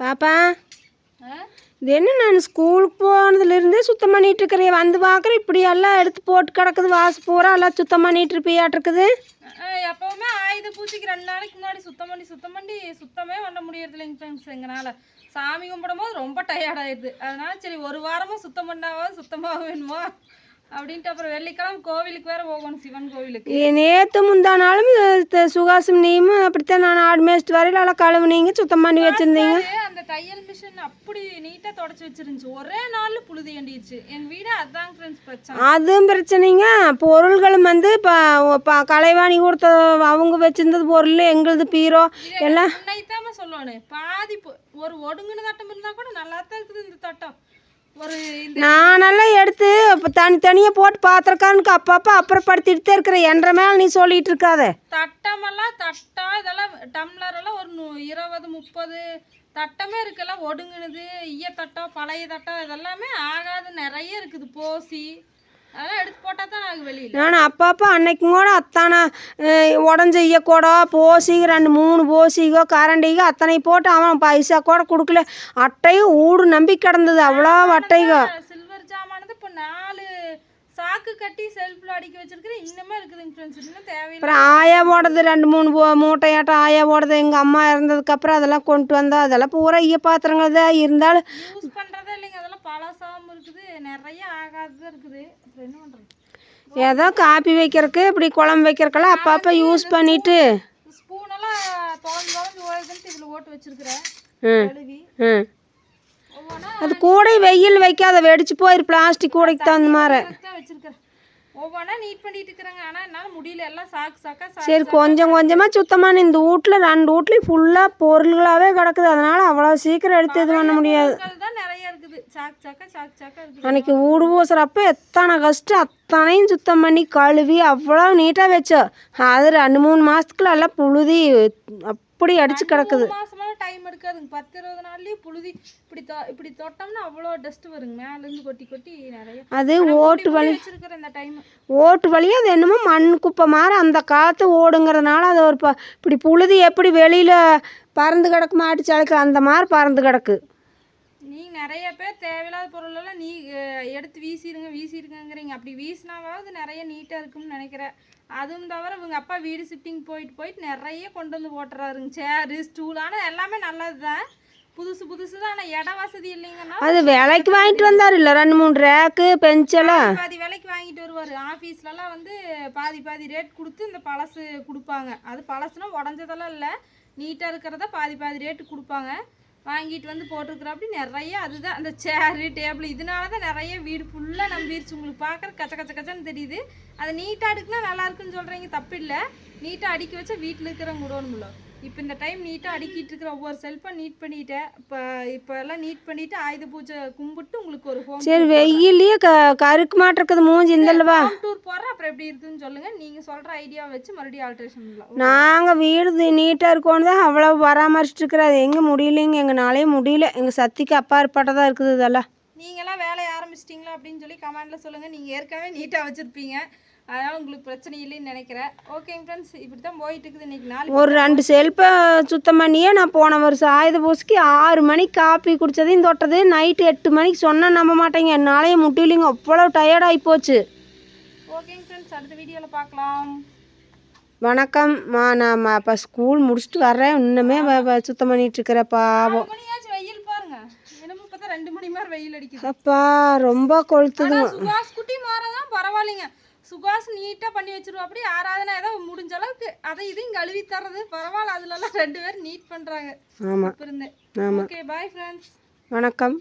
பாப்பா இது என்ன நான் ஸ்கூலுக்கு போனதுலேருந்தே சுத்தம் பண்ணிட்டு இருக்கிறேன் வந்து பார்க்குறேன் இப்படி எல்லாம் எடுத்து போட்டு கிடக்குது வாசு பூரா எல்லாம் சுத்தம் பண்ணிட்டு இருப்பியாட்டிருக்குது. எப்பவுமே ஆயுத பூஜைக்கு ரெண்டு நாளைக்கு முன்னாடி சுத்தம் பண்ணி சுத்தம் பண்ணி சுத்தமே பண்ண முடியறது இல்லைங்க ஃப்ரெண்ட்ஸ் எங்களால் சாமி கும்பிடும் போது ரொம்ப டயர்ட் ஆயிடுது. அதனால சரி ஒரு வாரமும் சுத்தம் பண்ணாவது சுத்தமாக வேணுமா அப்படின்ட்டு அப்புறம் வெள்ளிக்கிழமை கோவிலுக்கு வேற போகணும் சிவன் கோவிலுக்கு. நேற்று முந்தா நாளும் இந்த சுகாசம் நீயும் அப்படித்தான் நான் ஆடு மேய்ச்சிட்டு வரையில எல்லாம் கழுவுனீங்க சுத்தம் பண்ணி வச்சுருந்தீங்க. அந்த தையல் மிஷின் அப்படி நீட்டாக தொடச்சி வச்சிருந்துச்சு. ஒரே நாள்ல புழுதி ஏண்டிடுச்சு எங்க வீடு அதாங்க ஃப்ரெண்ட்ஸ் பிரச்சனை. அதுவும் பிரச்சனைங்க. பொருள்களும் வந்து இப்போ கலைவாணி கொடுத்த அவங்க வச்சிருந்தது பொருள் எங்களுது பீரோ எல்லாம். சொல்லணும் பாதி பொ- ஒரு ஒடுங்குன தட்டம் இருந்தா கூட நல்லா தான் இருக்குது இந்த தட்டம். நானெல்லாம் எடுத்து இப்போ தனித்தனியாக போட்டு பாத்திரக்காரனுக்கு அப்பப்போ அப்புறப்படுத்திட்டு இருக்கிறேன். என்ற மேலே நீ சொல்லிட்டு இருக்காத. தட்டமெல்லாம் தட்டம் இதெல்லாம் டம்ளர் எல்லாம் ஒரு இருபது முப்பது தட்டமே இருக்குல்ல ஒடுங்குனது ஈய தட்டம் பழைய தட்டம் இதெல்லாமே ஆகாது. நிறைய இருக்குது. போசி நான் அப்பப்போ அன்னைக்கும் கூட அத்தானை உடஞ்ச ஈயக்கூடோ போசிக ரெண்டு மூணு போசிகோ கரண்டிகோ அத்தனை போட்டு அவன் பைசா கூட கொடுக்கல. அட்டையும் ஊடு நம்பி கிடந்தது அவ்வளோ அட்டைகோ சில்வர் ஜாமானது இப்போ நாலு சாக்கு கட்டி செல்ஃபில் அடிக்க வச்சிருக்கிறேன் இன்னுமே இருக்குதுங்க ஃப்ரெண்ட்ஸ் இன்னும் தேவையில்லை. அப்புறம் ஆயா போடுறது ரெண்டு மூணு போ மூட்டையாட்டம் ஆயா போடுறது எங்கள் அம்மா இறந்ததுக்கப்புறம் அதெல்லாம் கொண்டு வந்தா அதெல்லாம் பூரா ஈய பாத்திரங்கள் தான் இருந்தாலும் யூஸ் பண்றதே இல்லைங்க அதெல்லாம் பழசாவும் இருக்குது. நிறைய ஆகாததான் இருக்குது. அப்புறம் என்ன பண்றது? ஏதோ காப்பி வைக்கிறதுக்கு இப்படி குழம்பு வைக்கிறதுக்கெல்லாம் அப்பப்போ யூஸ் பண்ணிட்டு. ஸ்பூன் எல்லாம் தொலைஞ்சு தொலைஞ்சு ஓடுதுன்ட்டு இதில் ஓட்டு வச்சிருக்கிறேன். ம். ம். அது கூட வெயில் வைக்காத வெடிச்சு போயிரு பிளாஸ்டிக் கூடைக்கு தகுந்த மாதிரி தான் வச்சிருக்கிறேன் ஒவ்வொன்றா நீட் பண்ணிட்டு இருக்கிறேங்க. ஆனால் என்னால் முடியல. எல்லாம் சாக்கு சாக்கா சாக்கு சரி கொஞ்சம் கொஞ்சமாக சுத்தமான இந்த வீட்டில் ரெண்டு வீட்லேயும் ஃபுல்லாக பொருள்களாகவே கிடக்குது. அதனால அவ்வளோ சீக்கிரம் எடுத்து இது பண்ண முடியாது. தான் நிறைய இருக்குது. சாக்கு சாக்கா சாக்கு சாக்கா இருக்குது. அன்னைக்கு ஊடு பூசுறப்ப எத்தனை கஷ்டம் அத்தனையும் சுத்தம் பண்ணி கழுவி அவ்வளோ நீட்டாக வச்சோம் அது ரெண்டு மூணு மாதத்துக்குள்ள எல்லாம் புழுதி அப்படி அடிச்சு கிடக்குது. மாசமெல்லாம் டைம் எடுக்காதுங்க. பத்து இருபது நாள்லயே புழுதி இப்படி தொ இப்படி தொட்டோம்னா அவ்வளோ டஸ்ட் வருங்க. மேல இருந்து கொட்டி கொட்டி நிறைய. அது ஓட்டு வழி வச்சிருக்கிறேன் இந்த டைம் ஓட்டு வழியாக அது என்னமோ மண் குப்பை மாதிரி அந்த காற்று ஓடுங்கிறதுனால அது ஒரு ப இப்படி புழுதி எப்படி வெளியில் பறந்து கிடக்கு மாட்டு சாலைக்கு அந்த மாதிரி பறந்து கிடக்கு. நீ நிறைய பேர் தேவையில்லாத பொருளெல்லாம் நீ எடுத்து வீசிடுங்க வீசிடுங்கங்கிறீங்க அப்படி வீசினாவது நிறைய நீட்டாக இருக்கும்னு நினைக்கிறேன். அதுவும் தவிர இவங்க அப்பா வீடு ஷிஃப்டிங் போயிட்டு போயிட்டு நிறைய கொண்டு வந்து போட்டுறாருங்க. சேரு ஸ்டூல் ஆனால் எல்லாமே நல்லது தான் புதுசு புதுசு தான் ஆனால் இட வசதி இல்லைங்கன்னா அது விலைக்கு வாங்கிட்டு வந்தார் இல்லை? ரெண்டு மூணு ரேக்கு பெஞ்செல்லாம் பாதி விலைக்கு வாங்கிட்டு வருவார். ஆஃபீஸ்லலாம் வந்து பாதி பாதி ரேட் கொடுத்து இந்த பழசு கொடுப்பாங்க. அது பழசுனா உடஞ்சதெல்லாம் இல்லை. நீட்டாக இருக்கிறத பாதி பாதி ரேட்டு கொடுப்பாங்க. வாங்கிட்டு வந்து போட்டிருக்கிறாப்படி நிறைய அதுதான் அந்த சேரு டேபிள் இதனால தான் நிறைய வீடு ஃபுல்லாக நம்பிடுச்சு உங்களுக்கு பார்க்குற கச்ச கச்ச கச்சன்னு தெரியுது. அதை நீட்டாக அடுக்குனா நல்லா இருக்குன்னு சொல்கிறீங்க தப்பு இல்லை நீட்டாக அடுக்கி வச்சா வீட்டில் இருக்கிறவங்க விடணும்ல இப்போ இந்த டைம் நீட்டாக அடுக்கிட்டு இருக்கிற ஒவ்வொரு செல்ஃபை நீட் பண்ணிட்டேன். இப்போ இப்போ எல்லாம் நீட் பண்ணிவிட்டு ஆயுத பூஜை கும்பிட்டு உங்களுக்கு ஒரு ஹோம் சரி வெயிலையே க கருக்கு மாட்டிருக்குது மூஞ்சி இந்தல்லவா டூர் போகிறேன் அப்புறம் எப்படி இருக்குன்னு சொல்லுங்க. நீங்க சொல்ற ஐடியா வச்சு மறுபடியும் ஆல்ட்ரேஷன் பண்ணலாம். நாங்கள் வீடு நீட்டாக இருக்கோன்னு தான் அவ்வளோ பராமரிச்சுட்டு இருக்கிறது. எங்கே முடியலைங்க எங்கனாலே முடியல. எங்கள் சக்திக்கு அப்பாற்பட்டதாக இருக்குது இதெல்லாம். நீங்களாம் வேலையை ஆரம்பிச்சிட்டிங்களா அப்படின்னு சொல்லி கமெண்ட்ல சொல்லுங்க. நீங்க ஏற்கனவே நீட்டா வச்சிருப்பீங்க. அதனால உங்களுக்கு பிரச்சனை இல்லைன்னு நினைக்கிறேன். ஓகேங்க ஃப்ரெண்ட்ஸ் இப்படி தான் போயிட்டு இருக்குது. இன்னைக்கு நாள் ஒரு ரெண்டு செல்ஃபை சுத்தம் பண்ணியே நான் போன வருஷம் ஆயுத பூசைக்கு ஆறு மணிக்கு காப்பி குடித்ததையும் தொட்டது. நைட்டு எட்டு மணிக்கு சொன்னால் நம்ப மாட்டேங்க. என்னாலேயே முடியலைங்க அவ்வளோ டயர்டாகி போச்சு. ஓகேங்க ஃப்ரெண்ட்ஸ் அடுத்த வீடியோவில் பார்க்கலாம். வணக்கம். மா நான் இப்போ ஸ்கூல் முடிச்சுட்டு வர்றேன். இன்னுமே சுத்தம் பண்ணிட்டு இருக்கிற பாவம். வெயில் பாருங்க. என்னமோ பார்த்தா ரெண்டு மணி மாதிரி வெயில் அடிக்குது. அப்பா ரொம்ப சுகாஸ் குட்டி மாறதான் பரவாயில்லைங்க. சுகாஸ் நீட்டா பண்ணி வச்சிருவா அப்படி ஆராதனை ஏதோ முடிஞ்ச அளவுக்கு அதை இதையும் கழுவி தர்றது. பரவாயில்ல அதுலலாம் ரெண்டு பேரும் நீட் பண்றாங்க. ஆமாம் இருந்தேன் ஓகே பாய் ஃப்ரெண்ட்ஸ் வணக்கம்.